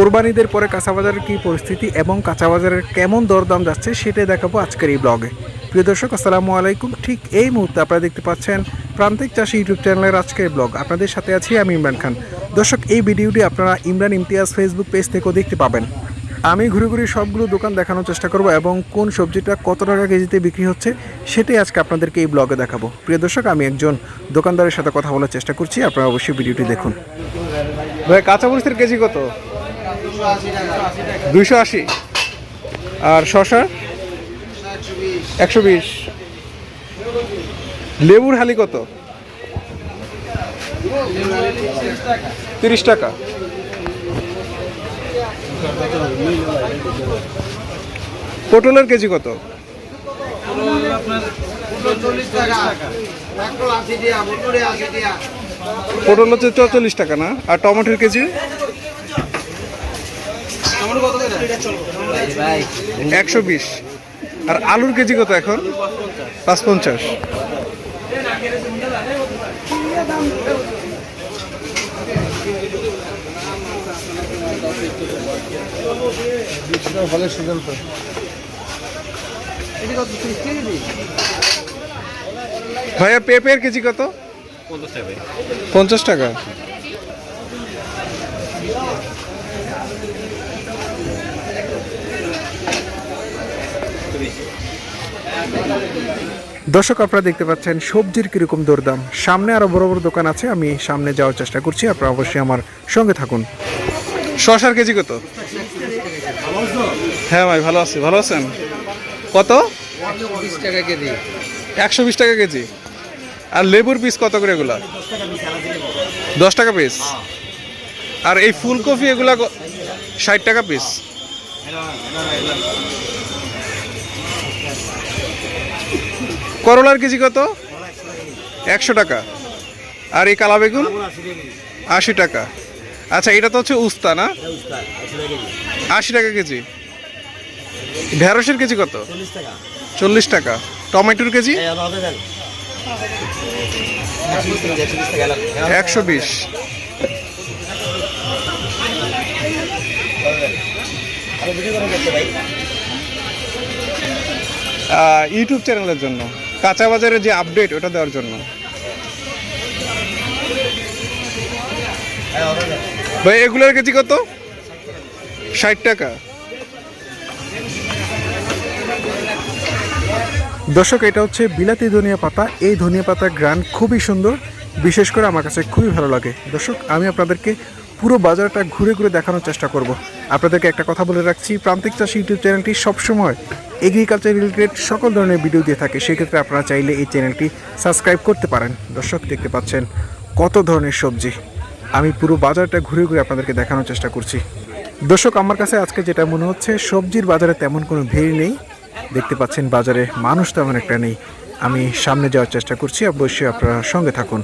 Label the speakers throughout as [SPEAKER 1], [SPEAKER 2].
[SPEAKER 1] কোরবানিদের পরে কাঁচা বাজারের কী পরিস্থিতি এবং কাঁচা বাজারের কেমন দরদাম যাচ্ছে সেটাই দেখাবো আজকের এই ব্লগে প্রিয় দর্শক, আসসালামু আলাইকুম। ঠিক এই মুহূর্তে আপনারা দেখতে পাচ্ছেন প্রান্তিক চাষি ইউটিউব চ্যানেলের আজকের ব্লগ আপনাদের সাথে আছি আমি ইমরান খান। দর্শক, এই ভিডিওটি আপনারা ইমরান ইমতিয়াজ ফেসবুক পেজ থেকেও দেখতে পাবেন। আমি ঘুরে ঘুরে সবগুলো দোকান দেখানোর চেষ্টা করব এবং কোন সবজিটা কত টাকা কেজিতে বিক্রি হচ্ছে সেটাই আজকে আপনাদেরকে এই ব্লগে দেখাবো। প্রিয় দর্শক, আমি একজন দোকানদারের সাথে কথা বলার চেষ্টা করছি। আপনারা অবশ্যই ভিডিওটি দেখুন। ভাই, কাঁচা মরিচের কেজি কত? দুইশো আশি। আর শশা? একশো বিশ। লেবুর হালি কত? তিরিশ টাকা। পটলের কেজি কত? পটল হচ্ছে চৌচল্লিশ টাকা না? আর টমেটোর কেজি? একশো বিশ। আর আলুর কেজি কত এখন? পাঁচ পঞ্চাশ
[SPEAKER 2] ফলের সিজন তো
[SPEAKER 1] ভাইয়া পেঁপের কেজি কত? পঞ্চাশ টাকা। দর্শক, আপনারা দেখতে পাচ্ছেন সবজির কীরকম দরদাম। সামনে আরও বড় বড় দোকান আছে, আমি সামনে যাওয়ার চেষ্টা করছি, আপনারা অবশ্যই আমার সঙ্গে থাকুন। শশার কেজি কত? হ্যাঁ ভাই, ভালো আছি, ভালো আছেন? কত?
[SPEAKER 2] টাকা কেজি
[SPEAKER 1] একশো বিশ টাকা কেজি। আর লেবুর পিস কত করে এগুলা? দশ টাকা পিস আর এই ফুলকপি এগুলা ষাট টাকা পিস করলার কেজি কত? একশো টাকা। আর এই কালা বেগুন? আশি টাকা। আচ্ছা এটা তো হচ্ছে উস্তা, না? আশি টাকা কেজি। ঢেঁড়সের কেজি কত? চল্লিশ টাকা। টমেটোর কেজি? একশো বিশ। ইউটিউব চ্যানেলের জন্য। কাঁচা বাজারের যে আপডেট ওটা দেওয়ার জন্য। ভাই, এগুলোর কেজি কত? ষাট টাকা। দর্শক, এটা হচ্ছে বিলাতি ধনিয়া পাতা। এই ধনিয়া পাতার গ্রান খুবই সুন্দর। বিশেষ করে আমার কাছে খুবই ভালো লাগে। দর্শক, আমি আপনাদেরকে পুরো বাজারটা ঘুরে ঘুরে দেখানোর চেষ্টা করব। আপনাদেরকে একটা কথা বলে রাখছি, প্রান্তিক চাষি ইউটিউব চ্যানেলটি সবসময় এগ্রিকালচার রিলেটেড সকল ধরনের ভিডিও দিয়ে থাকে। সেক্ষেত্রে আপনারা চাইলে এই চ্যানেলটি সাবস্ক্রাইব করতে পারেন। দর্শক, দেখতে পাচ্ছেন কত ধরনের সবজি। আমি পুরো বাজারটা ঘুরে ঘুরে আপনাদেরকে দেখানোর চেষ্টা করছি। দর্শক, আমার কাছে আজকে যেটা মনে হচ্ছে, সবজির বাজারে তেমন কোনো ভিড় নেই। দেখতে পাচ্ছেন বাজারে মানুষ তেমন একটা নেই। আমি সামনে যাওয়ার চেষ্টা করছি, অবশ্যই আপনারা সঙ্গে থাকুন।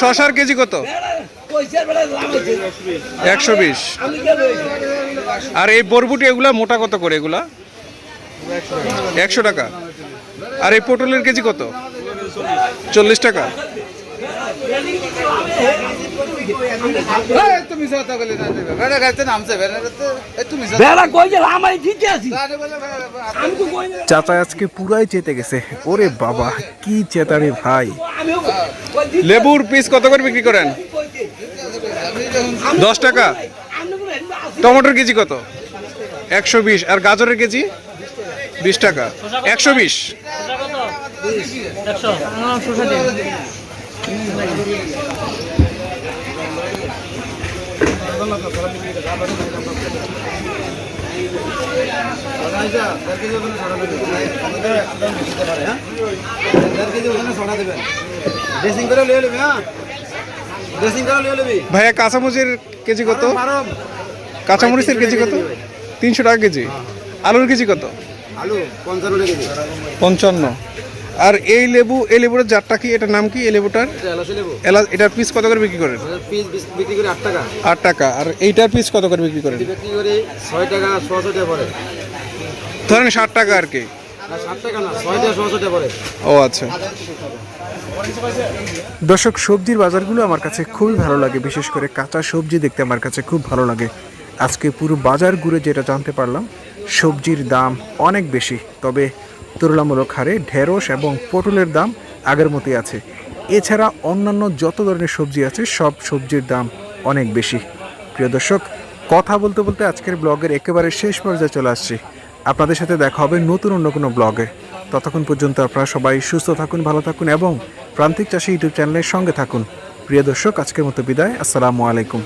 [SPEAKER 1] শশার কেজি কত? একশো বিশ। আর এই বরবুটি এগুলা মোটা কত করে এগুলা? একশো টাকা। আর এই পটলের কেজি কত? চল্লিশ টাকা।
[SPEAKER 2] তুমি বেড়া নামছে বেড়া তুমি
[SPEAKER 3] কই আমার আছি?
[SPEAKER 1] চাচা আজকে পুরাই চেতে গেছে। ওরে বাবা কি চেতারে ভাই। লেবুর পিস কত করে বিক্রি করেন? দশ টাকা? টমেটোর কেজি কত? একশো বিশ। আর গাজরের কেজি? বিশ টাকা। একশো বিশ।
[SPEAKER 2] ড্রেসিং
[SPEAKER 1] ভাইয়া কাঁচামরিচের কেজি কত?
[SPEAKER 2] মারো
[SPEAKER 1] কাঁচামরিচের কেজি কত? তিনশো টাকা কেজি। আলুর কেজি কত?
[SPEAKER 2] আলু পঞ্চান্ন কেজি।
[SPEAKER 1] পঞ্চান্ন। আর এই লেবু এই লেবুর জাতটা কি? এটার নাম কি? এই লেবুটার?
[SPEAKER 2] এটা এলাচি লেবু।
[SPEAKER 1] এটার পিস কত করে বিক্রি করেন?
[SPEAKER 2] পিস বিক্রি করে আট টাকা।
[SPEAKER 1] আট টাকা। আর এইটার পিস কত করে বিক্রি করেন?
[SPEAKER 2] বিক্রি করে ছয় টাকা ছশো টাকা পরে
[SPEAKER 1] ধরেন ষাট টাকা আর কি। ও আচ্ছা। দর্শক সবজির বাজারগুলো আমার কাছে খুবই ভালো লাগে। বিশেষ করে কাঁচা সবজি দেখতে আমার কাছে খুব ভালো লাগে। আজকে পুরো বাজার ঘুরে যেটা জানতে পারলাম সবজির দাম অনেক বেশি। তবে তুলনামূলক হারে ঢেঁড়স এবং পটলের দাম আগের মতোই আছে। এছাড়া অন্যান্য যত ধরনের সবজি আছে, সব সবজির দাম অনেক বেশি। প্রিয় দর্শক, কথা বলতে বলতে আজকের ব্লগের একেবারে শেষ পর্যায়ে চলে আসছি। আপনাদের সাথে দেখা হবে নতুন অন্য কোনো ব্লগে। ততক্ষণ পর্যন্ত আপনারা সবাই সুস্থ থাকুন, ভালো থাকুন এবং প্রান্তিক চাষি ইউটিউব চ্যানেলের সঙ্গে থাকুন। প্রিয় দর্শক, আজকের মতো বিদায়। আসসালামু আলাইকুম।